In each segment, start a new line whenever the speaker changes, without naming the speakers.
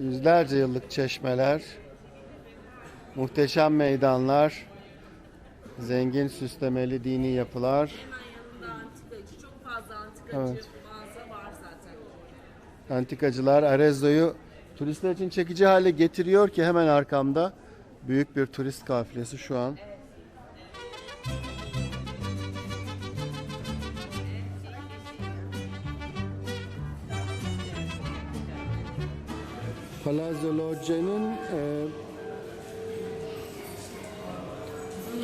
Yüzlerce yıllık çeşmeler, muhteşem meydanlar, zengin süslemeli dini yapılar.
Hemen yanında antikacı. Çok fazla antikacı
Evet.
mağaza var zaten.
Antikacılar Arezzo'yu turistler için çekici hale getiriyor ki hemen arkamda büyük bir turist kafilesi şu an. Palazzo Loggia'nın e,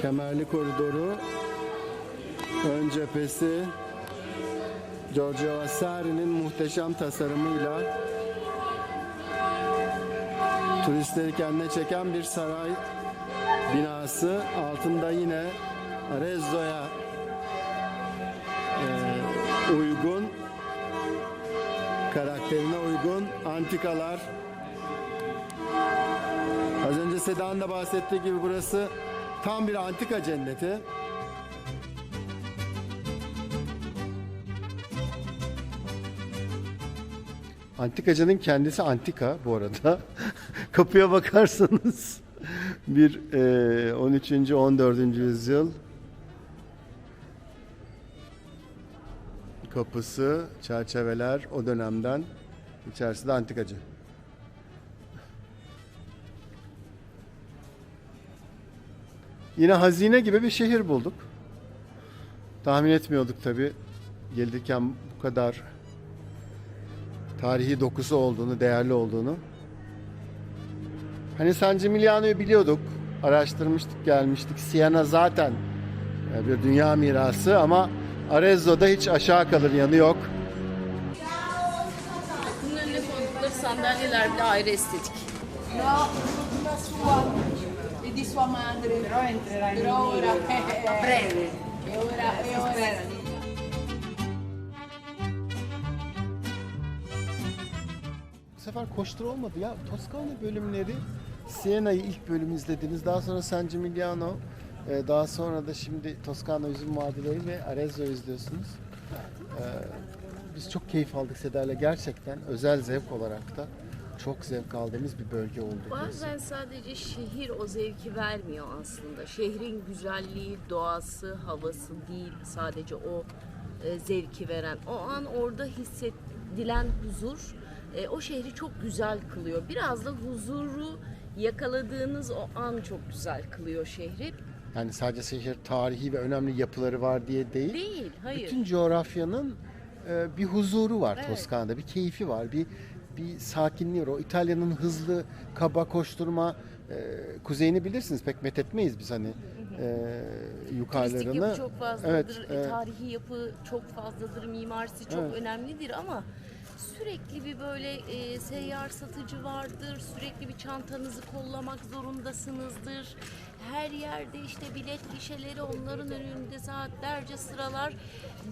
kemerli koridoru ön cephesi Giorgio Vasari'nin muhteşem tasarımıyla turistleri kendine çeken bir saray binası. Altında yine Arezzo'ya e, uygun karakterine uygun antikalar. Az önce Sedan da bahsettiği gibi burası tam bir antika cenneti. Antikacının kendisi antika bu arada. Kapıya bakarsanız bir e, 13. 14. yüzyıl kapısı, çerçeveler o dönemden içerisi de antikacı. Yine hazine gibi bir şehir bulduk. Tahmin etmiyorduk tabi gelirken bu kadar tarihi dokusu olduğunu, değerli olduğunu. Hani San Gimignano'yu biliyorduk, araştırmıştık, gelmiştik. Siena zaten e, bir dünya mirası ama Arezzo'da hiç aşağı kalır yanı yok.
Bunun önüne koydukları sandalyeler bile ayrı estetik.
La sua madre. Però entrerà in Però ora a breve. E ora, e ora.
Bu sefer koştur olmadı ya. Toskana bölümleri Siena'yı ilk bölüm izlediniz. Daha sonra San Gimignano. e, Daha sonra da şimdi Toskana üzüm vadileri ve Arezzo izliyorsunuz. E, Biz çok keyif aldık Seda'yla. Gerçekten özel zevk olarak da çok zevk aldığımız bir bölge oldu.
Bazen sadece şehir o zevki vermiyor aslında. Şehrin güzelliği, doğası, havası değil sadece o e, zevki veren. O an orada hissedilen huzur e, o şehri çok güzel kılıyor. Biraz da huzuru yakaladığınız o an çok güzel kılıyor şehri.
Yani sadece şehir tarihi ve önemli yapıları var diye değil.
Değil, hayır.
Bütün coğrafyanın e, bir huzuru var
Evet.
Toskana'da, bir keyfi var, bir bir sakinliği var. O İtalya'nın hızlı, kaba koşturma e, kuzeyini bilirsiniz. Pek methetmeyiz biz hani e, yukarılarını.
Turistik yapı çok fazladır,
Evet, e,
tarihi yapı çok fazladır, mimarisi çok
Evet.
önemlidir ama sürekli bir böyle e, seyyar satıcı vardır, sürekli bir çantanızı kollamak zorundasınızdır. Her yerde işte bilet gişeleri onların önünde saatlerce sıralar.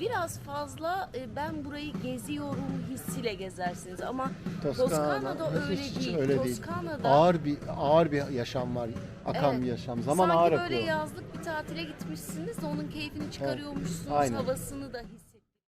Biraz fazla e, ben burayı geziyorum hissiyle gezersiniz ama Toskana'da öyle
hiç- hiç
değil.
öyle değil.
Toskana'da
Ağır bir ağır bir yaşam var, akan
Evet.
bir yaşam. Zaman
Sanki
ağır
böyle
akıyor.
yazlık bir tatile gitmişsiniz de onun keyfini çıkarıyormuşsunuz,
aynen.
havasını da hissediyorsunuz.